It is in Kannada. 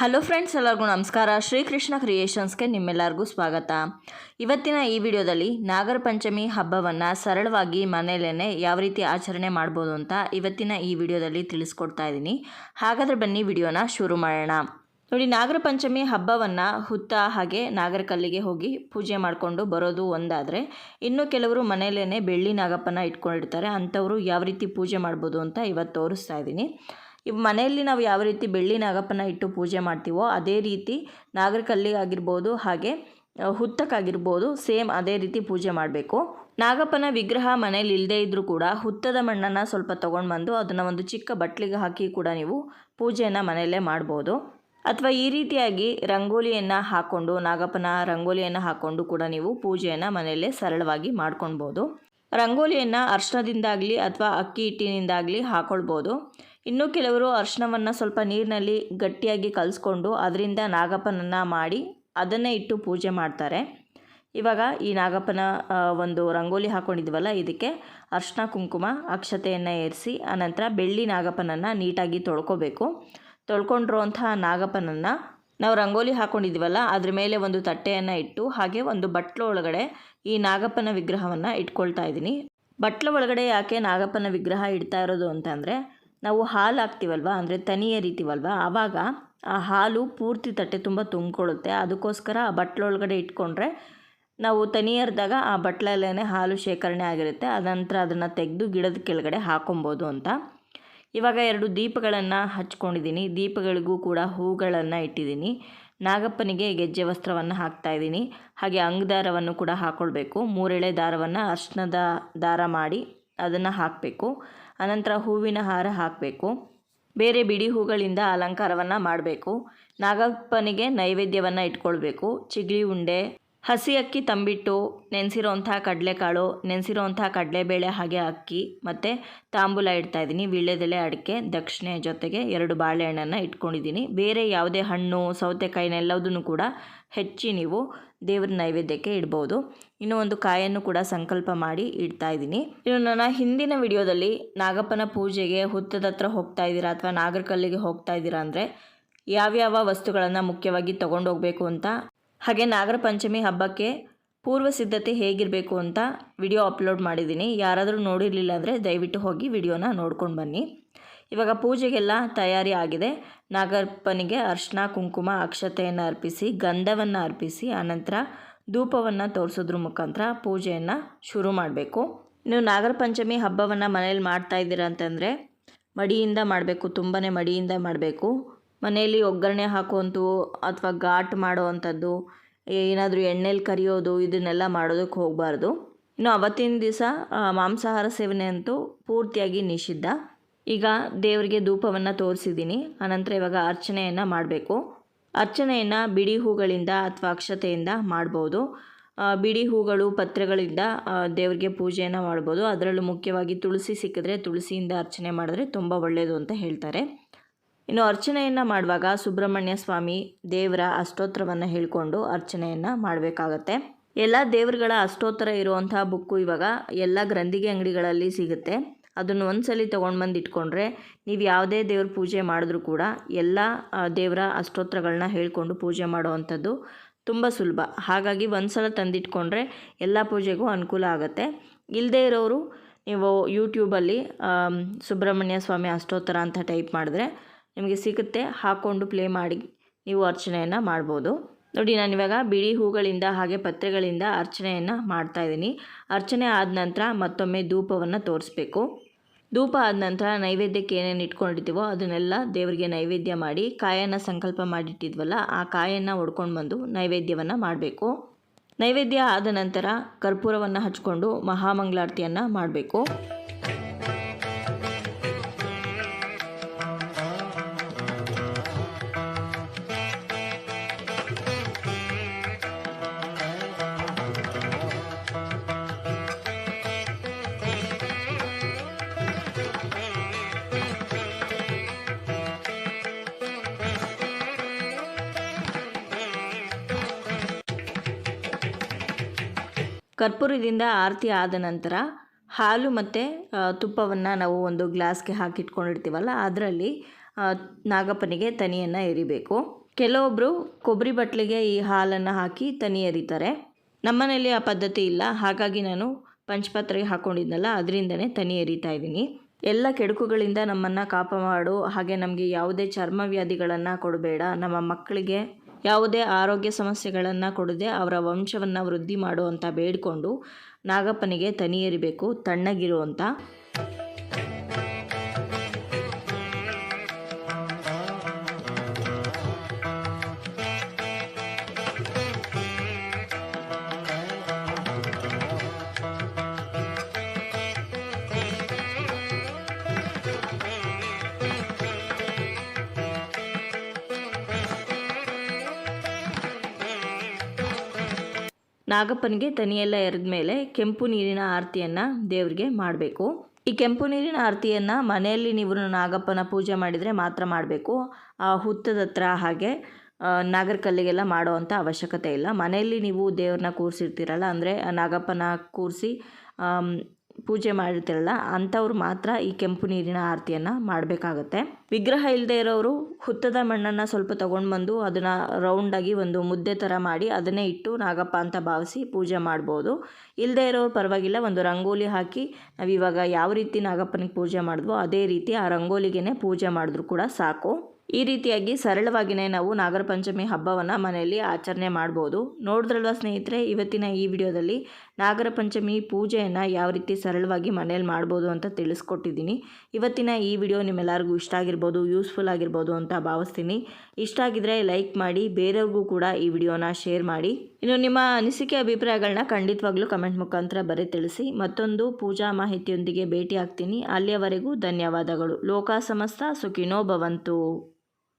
ಹಲೋ ಫ್ರೆಂಡ್ಸ್, ಎಲ್ಲರಿಗೂ ನಮಸ್ಕಾರ. ಶ್ರೀಕೃಷ್ಣ ಕ್ರಿಯೇಷನ್ಸ್ಗೆ ನಿಮ್ಮೆಲ್ಲರಿಗೂ ಸ್ವಾಗತ. ಇವತ್ತಿನ ಈ ವಿಡಿಯೋದಲ್ಲಿ ನಾಗರ ಪಂಚಮಿ ಹಬ್ಬವನ್ನು ಸರಳವಾಗಿ ಮನೆಯಲ್ಲೇ ಯಾವ ರೀತಿ ಆಚರಣೆ ಮಾಡ್ಬೋದು ಅಂತ ಇವತ್ತಿನ ಈ ವಿಡಿಯೋದಲ್ಲಿ ತಿಳಿಸ್ಕೊಡ್ತಾ ಇದ್ದೀನಿ. ಹಾಗಾದರೆ ಬನ್ನಿ ವಿಡಿಯೋನ ಶುರು ಮಾಡೋಣ. ನೋಡಿ, ನಾಗರ ಪಂಚಮಿ ಹಬ್ಬವನ್ನು ಹುತ್ತ ಹಾಗೆ ನಾಗರಕಲ್ಲಿಗೆ ಹೋಗಿ ಪೂಜೆ ಮಾಡಿಕೊಂಡು ಬರೋದು ಒಂದಾದರೆ, ಇನ್ನು ಕೆಲವರು ಮನೆಯಲ್ಲೇ ಬೆಳ್ಳಿ ನಾಗಪ್ಪನ ಇಟ್ಕೊಂಡಿರ್ತಾರೆ. ಅಂಥವರು ಯಾವ ರೀತಿ ಪೂಜೆ ಮಾಡ್ಬೋದು ಅಂತ ಇವತ್ತು ತೋರಿಸ್ತಾ ಇದ್ದೀನಿ. ಮನೆಯಲ್ಲಿ ನಾವು ಯಾವ ರೀತಿ ಬೆಳ್ಳಿ ನಾಗಪ್ಪನ ಇಟ್ಟು ಪೂಜೆ ಮಾಡ್ತೀವೋ ಅದೇ ರೀತಿ ನಾಗರಕಲ್ಲಿಗಾಗಿರ್ಬೋದು ಹಾಗೆ ಹುತ್ತಕ್ಕಾಗಿರ್ಬೋದು ಸೇಮ್ ಅದೇ ರೀತಿ ಪೂಜೆ ಮಾಡಬೇಕು. ನಾಗಪ್ಪನ ವಿಗ್ರಹ ಮನೇಲಿ ಇಲ್ಲದೇ ಇದ್ದರೂ ಕೂಡ ಹುತ್ತದ ಮಣ್ಣನ್ನು ಸ್ವಲ್ಪ ತೊಗೊಂಡು ಬಂದು ಅದನ್ನು ಒಂದು ಚಿಕ್ಕ ಬಟ್ಲಿಗೆ ಹಾಕಿ ಕೂಡ ನೀವು ಪೂಜೆಯನ್ನು ಮನೆಯಲ್ಲೇ ಮಾಡ್ಬೋದು. ಅಥವಾ ಈ ರೀತಿಯಾಗಿ ರಂಗೋಲಿಯನ್ನು ಹಾಕ್ಕೊಂಡು ನಾಗಪ್ಪನ ರಂಗೋಲಿಯನ್ನು ಹಾಕ್ಕೊಂಡು ಕೂಡ ನೀವು ಪೂಜೆಯನ್ನು ಮನೆಯಲ್ಲೇ ಸರಳವಾಗಿ ಮಾಡ್ಕೊಳ್ಬೋದು ರಂಗೋಲಿಯನ್ನು ಅರ್ಶನದಿಂದಾಗಲಿ ಅಥವಾ ಅಕ್ಕಿ ಹಿಟ್ಟಿನಿಂದಾಗಲಿ ಹಾಕ್ಕೊಳ್ಬೋದು ಇನ್ನು ಕೆಲವರು ಅರ್ಶನವನ್ನು ಸ್ವಲ್ಪ ನೀರಿನಲ್ಲಿ ಗಟ್ಟಿಯಾಗಿ ಕಲಿಸ್ಕೊಂಡು ಅದರಿಂದ ನಾಗಪ್ಪನನ್ನು ಮಾಡಿ ಅದನ್ನೇ ಇಟ್ಟು ಪೂಜೆ ಮಾಡ್ತಾರೆ. ಇವಾಗ ಈ ನಾಗಪ್ಪನ ಒಂದು ರಂಗೋಲಿ ಹಾಕ್ಕೊಂಡಿದ್ವಲ್ಲ ಇದಕ್ಕೆ ಅರ್ಶಿನ ಕುಂಕುಮ, ಅಕ್ಷತೆಯನ್ನು ಏರಿಸಿ, ಆನಂತರ ಬೆಳ್ಳಿ ನಾಗಪ್ಪನನ್ನು ನೀಟಾಗಿ ತೊಳ್ಕೊಬೇಕು. ತೊಳ್ಕೊಂಡಿರುವಂತಹ ನಾಗಪ್ಪನನ್ನು ನಾವು ರಂಗೋಲಿ ಹಾಕ್ಕೊಂಡಿದ್ವಲ್ಲ ಅದ್ರ ಮೇಲೆ ಒಂದು ತಟ್ಟೆಯನ್ನು ಇಟ್ಟು ಹಾಗೆ ಒಂದು ಬಟ್ಲು ಒಳಗಡೆ ಈ ನಾಗಪ್ಪನ ವಿಗ್ರಹವನ್ನು ಇಟ್ಕೊಳ್ತಾ ಇದ್ದೀನಿ. ಬಟ್ಲ ಒಳಗಡೆ ಯಾಕೆ ನಾಗಪ್ಪನ ವಿಗ್ರಹ ಇಡ್ತಾ ಇರೋದು ಅಂತಂದರೆ ನಾವು ಹಾಲು ಹಾಕ್ತೀವಲ್ವ? ಅಂದರೆ ತನಿ ಎರಿತೀವಲ್ವ ಆವಾಗ ಆ ಹಾಲು ಪೂರ್ತಿ ತಟ್ಟೆ ತುಂಬ ತುಂಬಿಕೊಳ್ಳುತ್ತೆ. ಅದಕ್ಕೋಸ್ಕರ ಆ ಬಟ್ಲೊಳಗಡೆ ಇಟ್ಕೊಂಡ್ರೆ ನಾವು ತನಿ ಆ ಬಟ್ಲಲ್ಲೇ ಹಾಲು ಶೇಖರಣೆ ಆಗಿರುತ್ತೆ. ಅನಂತರ ಅದನ್ನು ತೆಗೆದು ಗಿಡದ ಕೆಳಗಡೆ ಹಾಕೊಬೋದು ಅಂತ. ಇವಾಗ ಎರಡು ದೀಪಗಳನ್ನು ಹಚ್ಕೊಂಡಿದ್ದೀನಿ. ದೀಪಗಳಿಗೂ ಕೂಡ ಹೂಗಳನ್ನು ಇಟ್ಟಿದ್ದೀನಿ. ನಾಗಪ್ಪನಿಗೆ ಗೆಜ್ಜೆ ವಸ್ತ್ರವನ್ನು ಹಾಕ್ತಾ ಇದ್ದೀನಿ. ಹಾಗೆ ಅಂಗದಾರವನ್ನು ಕೂಡ ಹಾಕ್ಕೊಳ್ಬೇಕು ಮೂರೆಳೆ ದಾರವನ್ನು ಅರ್ಶನದ ದಾರ ಮಾಡಿ ಅದನ್ನು ಹಾಕಬೇಕು. ಅನಂತರ ಹೂವಿನ ಹಾರ ಹಾಕಬೇಕು. ಬೇರೆ ಬಿಡಿ ಹೂಗಳಿಂದ ಅಲಂಕಾರವನ್ನು ಮಾಡಬೇಕು. ನಾಗಪ್ಪನಿಗೆ ನೈವೇದ್ಯವನ್ನು ಇಟ್ಕೊಳ್ಬೇಕು. ಚಿಗಳಿ ಉಂಡೆ, ಹಸಿ ಅಕ್ಕಿ ತಂಬಿಟ್ಟು, ನೆನೆಸಿರೋಂಥ ಕಡಲೆಕಾಳು, ನೆನೆಸಿರೋಂಥ ಕಡಲೆಬೇಳೆ ಹಾಗೆ ಅಕ್ಕಿ ಮತ್ತು ತಾಂಬೂಲ ಇಡ್ತಾ ಇದ್ದೀನಿ. ವೀಳ್ಯದೆಲೆ ಅಡಿಕೆ, ದಕ್ಷಿಣೆ ಜೊತೆಗೆ ಎರಡು ಬಾಳೆಹಣ್ಣನ್ನು ಇಟ್ಕೊಂಡಿದ್ದೀನಿ. ಬೇರೆ ಯಾವುದೇ ಹಣ್ಣು ಸೌತೆಕಾಯಿನೆಲ್ಲದನ್ನು ಕೂಡ ಹೆಚ್ಚಿ ನೀವು ದೇವ್ರ ನೈವೇದ್ಯಕ್ಕೆ ಇಡ್ಬೋದು. ಇನ್ನು ಒಂದು ಕಾಯನ್ನು ಕೂಡ ಸಂಕಲ್ಪ ಮಾಡಿ ಇಡ್ತಾ ಇದ್ದೀನಿ. ಇನ್ನು ನನ್ನ ಹಿಂದಿನ ವಿಡಿಯೋದಲ್ಲಿ ನಾಗಪ್ಪನ ಪೂಜೆಗೆ ಹುತ್ತದ ಹತ್ರ ಹೋಗ್ತಾ ಇದ್ದೀರಾ ಅಥವಾ ನಾಗರಕಲ್ಲಿಗೆ ಹೋಗ್ತಾ ಇದ್ದೀರಾ ಅಂದರೆ ಯಾವ್ಯಾವ ವಸ್ತುಗಳನ್ನು ಮುಖ್ಯವಾಗಿ ತೊಗೊಂಡು ಹೋಗಬೇಕು ಅಂತ, ಹಾಗೆ ನಾಗರ ಪಂಚಮಿ ಹಬ್ಬಕ್ಕೆ ಪೂರ್ವ ಸಿದ್ಧತೆ ಹೇಗಿರಬೇಕು ಅಂತ ವಿಡಿಯೋ ಅಪ್ಲೋಡ್ ಮಾಡಿದ್ದೀನಿ. ಯಾರಾದರೂ ನೋಡಿರಲಿಲ್ಲ ಅಂದರೆ ದಯವಿಟ್ಟು ಹೋಗಿ ವಿಡಿಯೋನ ನೋಡ್ಕೊಂಡು ಬನ್ನಿ. ಇವಾಗ ಪೂಜೆಗೆಲ್ಲ ತಯಾರಿ ಆಗಿದೆ. ನಾಗರಪ್ಪನಿಗೆ ಅರ್ಶನ, ಕುಂಕುಮ, ಅಕ್ಷತೆಯನ್ನು ಅರ್ಪಿಸಿ, ಗಂಧವನ್ನು ಅರ್ಪಿಸಿ, ಆನಂತರ ಧೂಪವನ್ನು ತೋರಿಸೋದ್ರ ಮುಖಾಂತರ ಪೂಜೆಯನ್ನು ಶುರು ಮಾಡಬೇಕು. ನೀವು ನಾಗರ ಪಂಚಮಿ ಹಬ್ಬವನ್ನು ಮನೇಲಿ ಮಾಡ್ತಾ ಇದ್ದೀರಾ ಅಂತಂದರೆ ಮಡಿಯಿಂದ ಮಾಡಬೇಕು ತುಂಬಾ ಮಡಿಯಿಂದ ಮಾಡಬೇಕು. ಮನೆಯಲ್ಲಿ ಒಗ್ಗರಣೆ ಹಾಕುವಂಥವು ಅಥವಾ ಘಾಟ್ ಮಾಡುವಂಥದ್ದು ಏನಾದರೂ ಎಣ್ಣೆಲಿ ಕರಿಯೋದು, ಇದನ್ನೆಲ್ಲ ಮಾಡೋದಕ್ಕೆ ಹೋಗಬಾರ್ದು. ಇನ್ನು ಅವತ್ತಿನ ದಿವಸ ಮಾಂಸಾಹಾರ ಸೇವನೆ ಅಂತೂ ಪೂರ್ತಿಯಾಗಿ ನಿಷಿದ್ಧ. ಈಗ ದೇವರಿಗೆ ಧೂಪವನ್ನು ತೋರಿಸಿದ್ದೀನಿ. ಆನಂತರ ಇವಾಗ ಅರ್ಚನೆಯನ್ನು ಮಾಡಬೇಕು. ಅರ್ಚನೆಯನ್ನು ಬಿಡಿ ಹೂಗಳಿಂದ ಅಥವಾ ಅಕ್ಷತೆಯಿಂದ ಮಾಡ್ಬೋದು. ಬಿಡಿ ಹೂಗಳು ಪತ್ರೆಗಳಿಂದ ದೇವರಿಗೆ ಪೂಜೆಯನ್ನು ಮಾಡ್ಬೋದು. ಅದರಲ್ಲೂ ಮುಖ್ಯವಾಗಿ ತುಳಸಿ ಸಿಕ್ಕಿದ್ರೆ ತುಳಸಿಯಿಂದ ಅರ್ಚನೆ ಮಾಡಿದ್ರೆ ತುಂಬ ಒಳ್ಳೆಯದು ಅಂತ ಹೇಳ್ತಾರೆ. ಇನ್ನು ಅರ್ಚನೆಯನ್ನು ಮಾಡುವಾಗ ಸುಬ್ರಹ್ಮಣ್ಯ ಸ್ವಾಮಿ ದೇವರ ಅಷ್ಟೋತ್ತರವನ್ನು ಹೇಳಿಕೊಂಡು ಅರ್ಚನೆಯನ್ನು ಮಾಡಬೇಕಾಗತ್ತೆ. ಎಲ್ಲ ದೇವರುಗಳ ಅಷ್ಟೋತ್ತರ ಇರುವಂತಹ ಬುಕ್ಕು ಇವಾಗ ಎಲ್ಲ ಗ್ರಂಥಿಗೆ ಅಂಗಡಿಗಳಲ್ಲಿ ಸಿಗುತ್ತೆ. ಅದನ್ನು ಒಂದ್ಸಲಿ ತೊಗೊಂಡು ಬಂದು ಇಟ್ಕೊಂಡ್ರೆ ನೀವು ಯಾವುದೇ ದೇವ್ರ ಪೂಜೆ ಮಾಡಿದ್ರೂ ಕೂಡ ಎಲ್ಲ ದೇವರ ಅಷ್ಟೋತ್ರಗಳನ್ನ ಹೇಳಿಕೊಂಡು ಪೂಜೆ ಮಾಡುವಂಥದ್ದು ತುಂಬ ಸುಲಭ. ಹಾಗಾಗಿ ಒಂದ್ಸಲ ತಂದಿಟ್ಕೊಂಡ್ರೆ ಎಲ್ಲ ಪೂಜೆಗೂ ಅನುಕೂಲ ಆಗುತ್ತೆ. ಇಲ್ಲದೇ ಇರೋರು ನೀವು ಯೂಟ್ಯೂಬಲ್ಲಿ ಸುಬ್ರಹ್ಮಣ್ಯ ಸ್ವಾಮಿ ಅಷ್ಟೋತ್ತರ ಅಂತ ಟೈಪ್ ಮಾಡಿದ್ರೆ ನಿಮಗೆ ಸಿಗುತ್ತೆ. ಹಾಕ್ಕೊಂಡು ಪ್ಲೇ ಮಾಡಿ ನೀವು ಅರ್ಚನೆಯನ್ನು ಮಾಡ್ಬೋದು. ನೋಡಿ ನಾನಿವಾಗ ಬಿಳಿ ಹೂಗಳಿಂದ ಹಾಗೆ ಪತ್ರೆಗಳಿಂದ ಅರ್ಚನೆಯನ್ನು ಮಾಡ್ತಾ ಇದ್ದೀನಿ. ಅರ್ಚನೆ ಆದ ನಂತರ ಮತ್ತೊಮ್ಮೆ ಧೂಪವನ್ನು ತೋರಿಸ್ಬೇಕು. ಧೂಪ ಆದ ನಂತರ ನೈವೇದ್ಯಕ್ಕೆ ಏನೇನು ಇಟ್ಕೊಂಡಿರ್ತೀವೋ ಅದನ್ನೆಲ್ಲ ದೇವರಿಗೆ ನೈವೇದ್ಯ ಮಾಡಿ ಕಾಯನ್ನು ಸಂಕಲ್ಪ ಮಾಡಿಟ್ಟಿದ್ವಲ್ಲ, ಆ ಕಾಯನ್ನು ಒಡ್ಕೊಂಡು ಬಂದು ನೈವೇದ್ಯವನ್ನು ಮಾಡಬೇಕು. ನೈವೇದ್ಯ ಆದ ನಂತರ ಕರ್ಪೂರವನ್ನು ಹಚ್ಕೊಂಡು ಮಹಾಮಂಗಳಾರತಿಯನ್ನು ಮಾಡಬೇಕು. ಕರ್ಪೂರದಿಂದ ಆರತಿ ಆದ ನಂತರ ಹಾಲು ಮತ್ತು ತುಪ್ಪವನ್ನು ನಾವು ಒಂದು ಗ್ಲಾಸ್ಗೆ ಹಾಕಿಟ್ಕೊಂಡಿರ್ತೀವಲ್ಲ, ಅದರಲ್ಲಿ ನಾಗಪ್ಪನಿಗೆ ತನಿಯನ್ನು ಎರಿಬೇಕು. ಕೆಲವೊಬ್ಬರು ಕೊಬ್ಬರಿ ಬಟ್ಲಿಗೆ ಈ ಹಾಲನ್ನು ಹಾಕಿ ತನಿ ಎರಿತಾರೆ. ನಮ್ಮನೇಲಿ ಆ ಪದ್ಧತಿ ಇಲ್ಲ. ಹಾಗಾಗಿ ನಾನು ಪಂಚಪಾತ್ರೆಗೆ ಹಾಕ್ಕೊಂಡಿದ್ದಲ್ಲ ಅದರಿಂದನೇ ತನಿ ಎರಿತಾ ಇದ್ದೀನಿ. ಎಲ್ಲ ಕೆಡುಕುಗಳಿಂದ ನಮ್ಮನ್ನು ಕಾಪಾಡು, ಹಾಗೆ ನಮಗೆ ಯಾವುದೇ ಚರ್ಮ ವ್ಯಾಧಿಗಳನ್ನು ಕೊಡಬೇಡ. ನಮ್ಮ ಮಕ್ಕಳಿಗೆ ಯಾವುದೇ ಆರೋಗ್ಯ ಸಮಸ್ಯೆಗಳನ್ನು ಕೊಡದೆ ಅವರ ವಂಶವನ್ನು ವೃದ್ಧಿ ಮಾಡು ಅಂತ ಬೇಡಿಕೊಂಡು ನಾಗಪ್ಪನಿಗೆ ತನಿ ಎರಿಬೇಕು ತಣ್ಣಗಿರು ನಾಗಪ್ಪನಿಗೆ ತನಿಯೆಲ್ಲ ಎರೆದ ಮೇಲೆ ಕೆಂಪು ನೀರಿನ ಆರತಿಯನ್ನು ದೇವರಿಗೆ ಮಾಡಬೇಕು. ಈ ಕೆಂಪು ನೀರಿನ ಆರತಿಯನ್ನು ಮನೆಯಲ್ಲಿ ನೀವು ನಾಗಪ್ಪನ ಪೂಜೆ ಮಾಡಿದರೆ ಮಾತ್ರ ಮಾಡಬೇಕು. ಆ ಹುತ್ತದ ಹತ್ರ ಹಾಗೆ ನಾಗರಕಲ್ಲಿಗೆಲ್ಲ ಅವಶ್ಯಕತೆ ಇಲ್ಲ. ಮನೆಯಲ್ಲಿ ನೀವು ದೇವ್ರನ್ನ ಕೂರಿಸಿರ್ತೀರಲ್ಲ, ಅಂದರೆ ನಾಗಪ್ಪನ ಕೂರಿಸಿ ಪೂಜೆ ಮಾಡಿರ್ತಾರಲ್ಲ, ಅಂಥವ್ರು ಮಾತ್ರ ಈ ಕೆಂಪು ನೀರಿನ ಆರತಿಯನ್ನು ಮಾಡಬೇಕಾಗತ್ತೆ. ವಿಗ್ರಹ ಇಲ್ಲದೆ ಇರೋರು ಹುತ್ತದ ಮಣ್ಣನ್ನು ಸ್ವಲ್ಪ ತೊಗೊಂಡು ಬಂದು ಅದನ್ನು ರೌಂಡಾಗಿ ಒಂದು ಮುದ್ದೆ ಥರ ಮಾಡಿ ಅದನ್ನೇ ಇಟ್ಟು ನಾಗಪ್ಪ ಅಂತ ಭಾವಿಸಿ ಪೂಜೆ ಮಾಡ್ಬೋದು. ಇಲ್ಲದೆ ಇರೋರು ಪರವಾಗಿಲ್ಲ, ಒಂದು ರಂಗೋಲಿ ಹಾಕಿ ನಾವು ಇವಾಗ ಯಾವ ರೀತಿ ನಾಗಪ್ಪನಿಗೆ ಪೂಜೆ ಮಾಡಿದ್ವೋ ಅದೇ ರೀತಿ ಆ ರಂಗೋಲಿಗೆ ಪೂಜೆ ಮಾಡಿದ್ರು ಕೂಡ ಸಾಕು. ಈ ರೀತಿಯಾಗಿ ಸರಳವಾಗಿಯೇ ನಾವು ನಾಗರ ಪಂಚಮಿ ಹಬ್ಬವನ್ನು ಮನೆಯಲ್ಲಿ ಆಚರಣೆ ಮಾಡ್ಬೋದು. ನೋಡಿದ್ರಲ್ವ ಸ್ನೇಹಿತರೆ, ಇವತ್ತಿನ ಈ ವಿಡಿಯೋದಲ್ಲಿ ನಾಗರ ಪಂಚಮಿ ಪೂಜೆಯನ್ನು ಯಾವ ರೀತಿ ಸರಳವಾಗಿ ಮನೇಲಿ ಮಾಡ್ಬೋದು ಅಂತ ತಿಳಿಸ್ಕೊಟ್ಟಿದ್ದೀನಿ. ಇವತ್ತಿನ ಈ ವಿಡಿಯೋ ನಿಮ್ಮೆಲ್ಲರಿಗೂ ಇಷ್ಟ ಆಗಿರ್ಬೋದು ಯೂಸ್ಫುಲ್ ಆಗಿರ್ಬೋದು ಅಂತ ಭಾವಿಸ್ತೀನಿ. ಇಷ್ಟ ಆಗಿದ್ರೆ ಲೈಕ್ ಮಾಡಿ, ಬೇರೆಯವ್ರಿಗೂ ಕೂಡ ಈ ವಿಡಿಯೋನ ಶೇರ್ ಮಾಡಿ. ಇನ್ನು ನಿಮ್ಮ ಅನಿಸಿಕೆ ಅಭಿಪ್ರಾಯಗಳನ್ನ ಖಂಡಿತವಾಗ್ಲೂ ಕಮೆಂಟ್ ಮುಖಾಂತರ ಬರೀ ತಿಳಿಸಿ. ಮತ್ತೊಂದು ಪೂಜಾ ಮಾಹಿತಿಯೊಂದಿಗೆ ಭೇಟಿ ಆಗ್ತೀನಿ ಅಲ್ಲಿಯವರೆಗೂ ಧನ್ಯವಾದಗಳು. ಲೋಕ ಸಮಸ್ತ, ಸುಖಿನೋ ಭವಂತು.